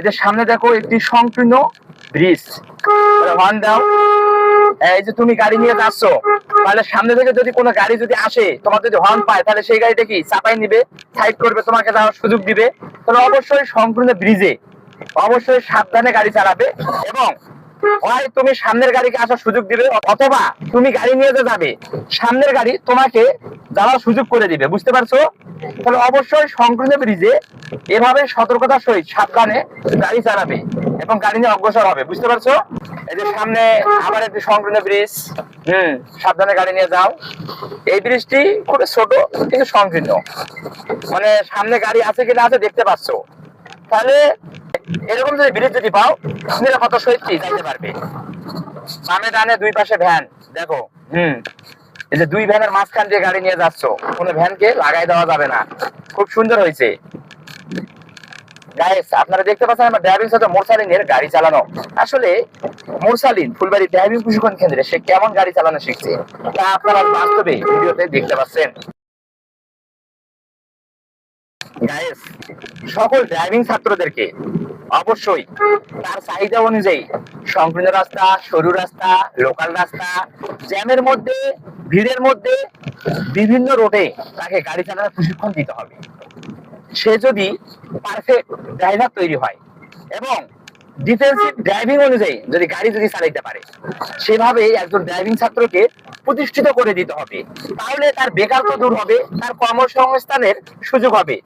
এদের সামনে দেখো একটি সংকীর্ণ ব্রিজ হর্ন দাও এই যে তুমি গাড়ি নিয়ে যাচ্ছ, তাহলে সামনে থেকে যদি কোনো গাড়ি যদি আসে, তোমার যদি হর্ন পায়, তাহলে সেই গাড়িটা কি চাপাই নিবে সাইড করবে, তোমাকে যাওয়ার সুযোগ দিবে। তাহলে অবশ্যই সংকীর্ণ ব্রিজে অবশ্যই সাবধানে গাড়ি চালাবে এবং হয় তুমি সামনের গাড়িকে আসার সুযোগ দিবে, অথবা তুমি গাড়ি নিয়ে যে যাবে, সামনের গাড়ি তোমাকে যাওয়ার সুযোগ করে দিবে। বুঝতে পারছ? তাহলে অবশ্যই সংকীর্ণ ব্রিজে এভাবে সতর্কতার সহিত সাবধানে গাড়ি চালাবে এবং গাড়ি নিয়ে অগ্রসর হবে, বুঝতে পারছ? এই যে সামনে আবার একটি সংকীর্ণ ব্রিজ হুম, সাবধানে গাড়ি নিয়ে যাও। এই ব্রিজটি খুবই ছোট, কিন্তু সংকীর্ণ। মানে সামনে গাড়ি আছে কিনা আছে দেখতে পাচ্ছ। তাহলে এরকম যদি ব্রিজ যদি পাও, নিরাপত্তার সহিত যাইতে পারবে? বামে ডানে দুই পাশে ভ্যান দেখো। হুম, এই যে দুই ভ্যানের মাঝখান দিয়ে গাড়ি নিয়ে যাচ্ছ, কোনো ভ্যানকে লাগাই দেওয়া যাবে না। খুব সুন্দর হয়েছে। গাইস আপনারা দেখতে পাচ্ছেন আমার ড্রাইভিং সাথে মোরসালিনের গাড়ি চালানো। আসলে মোরসালিন ফুলবাড়ি ড্রাইভিং প্রশিক্ষণ কেন্দ্রে সে কেমন গাড়ি চালানো শিখছে, তা আপনারা বাস্তবে ভিডিওতে দেখতে পাচ্ছেন। গাইস সকল ড্রাইভিং ছাত্রদেরকে অবশ্যই তার চাহিদা অনুযায়ী সংকীর্ণ রাস্তা, সরু রাস্তা লোকাল রাস্তা জ্যামের মধ্যে, ভিড়ের মধ্যে বিভিন্ন রোডে তাকে গাড়ি চালানোর প্রশিক্ষণ দিতে হবে। সে যদি পারফেক্ট ড্রাইভার তৈরি হয় এবং ডিফেন্সিভ ড্রাইভিং অনুযায়ী যদি গাড়ি যদি চালাইতে পারে, সেভাবে একজন ড্রাইভিং ছাত্রকে প্রতিষ্ঠিত করে দিতে হবে। তাহলে তার বেকারত্ব দূর হবে, তার কর্মসংস্থানের সুযোগ হবে।